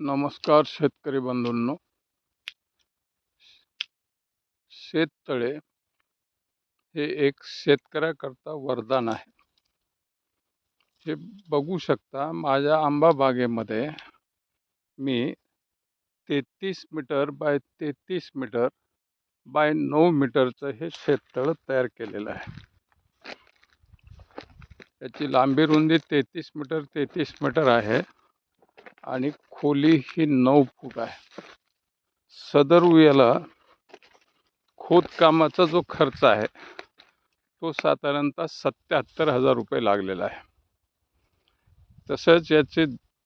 नमस्कार शेतकरी बंधूंनो. शेततळे हे एक शेतकऱ्याकरता वरदान आहे. हे बघू शकता माझ्या आंबा बागेमध्ये मी तेहतीस मीटर बाय तेहतीस मीटर बाय नऊ मीटरचं हे शेततळं तयार केलेलं आहे. याची लांबी रुंदी तेहतीस मीटर तेहतीस मीटर आहे. आणि खोली ही नऊ फूट आहे. सदर उयाला खोदकामाचा जो खर्च आहे तो साधारणतः सत्याहत्तर हजार रुपये लागलेला आहे. तसंच याचे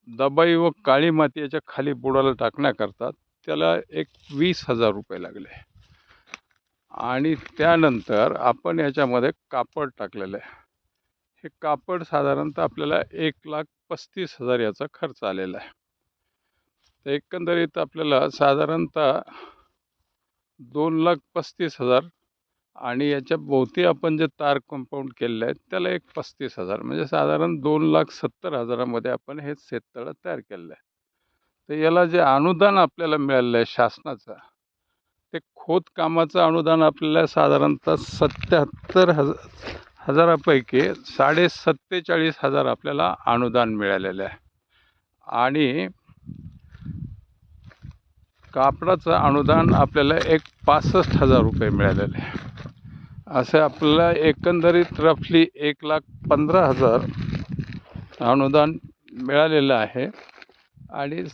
दबाई व काळी माती याच्या खाली बुडाला टाकण्याकरता त्याला एक वीस हजार रुपये लागले. आणि त्यानंतर आपण याच्यामध्ये कापड टाकलेलं आहे. हे कापड साधारणतः आपल्याला एक लाख पस्तीस हजार याचा खर्च आलेला आहे. तर एकंदरीत आपल्याला साधारणतः दोन लाख पस्तीस हजार आणि याच्या भोवती आपण जे तार कंपाऊंड केलेलं आहे त्याला एक पस्तीस हजार. म्हणजे साधारण दोन लाख सत्तर हजारामध्ये आपण हे शेततळं तयार केलेलं आहे. तर याला जे अनुदान आपल्याला मिळालेलं आहे शासनाचं ते खोदकामाचं अनुदान आपल्याला साधारणतः सत्याहत्तर हजार हजारापैकी साडे सत्तेचाळीस हजार आपल्याला अनुदान मिळालेलं आहे. आणि कापडाचं अनुदान आपल्याला एक पासष्ट हजार रुपये मिळालेले आहे. असं आपल्याला एकंदरीत रफली एक लाख पंधरा हजार अनुदान मिळालेलं आहे. आणि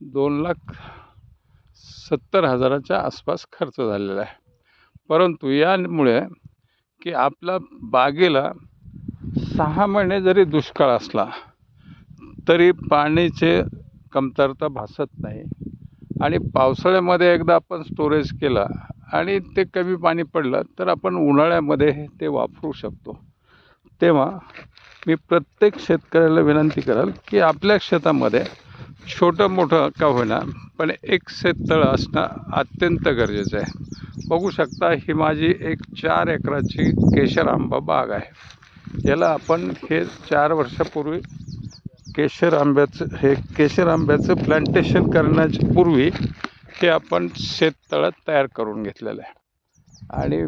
दोन लाख सत्तर हजाराच्या आसपास खर्च झालेला आहे. परंतु यामुळे की आपला बागेला सहा महिने जरी दुष्काळ असला तरी पाण्याचे कमतरता भासत नाही. आणि पावसाळ्यामध्ये एकदा आपण स्टोरेज केला आणि ते कमी पाणी पडलं तर आपण उन्हाळ्यामध्ये ते वापरू शकतो. तेव्हा मी प्रत्येक शेतकऱ्याला विनंती कराल की आपल्या शेतामध्ये छोटं मोठं का होईना पण एक शेततळं असणं अत्यंत गरजेचं आहे. बघू शकता ही माझी एक चार एकराची केशर आंबा बाग आहे. याला आपण हे चार वर्षापूर्वी केशर आंब्याचं हे केशर आंब्याचं प्लांटेशन करण्याच्या पूर्वी हे आपण शेततळं तयार करून घेतलेलं आहे. आणि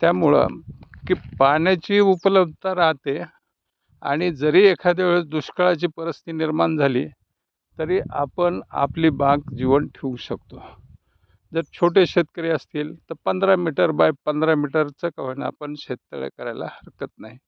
त्यामुळं की पाण्याची उपलब्धता राहते आणि जरी एखाद्या वेळेस दुष्काळाची परिस्थिती निर्माण झाली तरी आपण आपली बाग जीवन ठेवू शकतो. जर छोटे शेतकरी असतील तर पंधरा मीटर बाय पंधरा मीटरचं का होईना आपण शेततळे करायला हरकत नाही.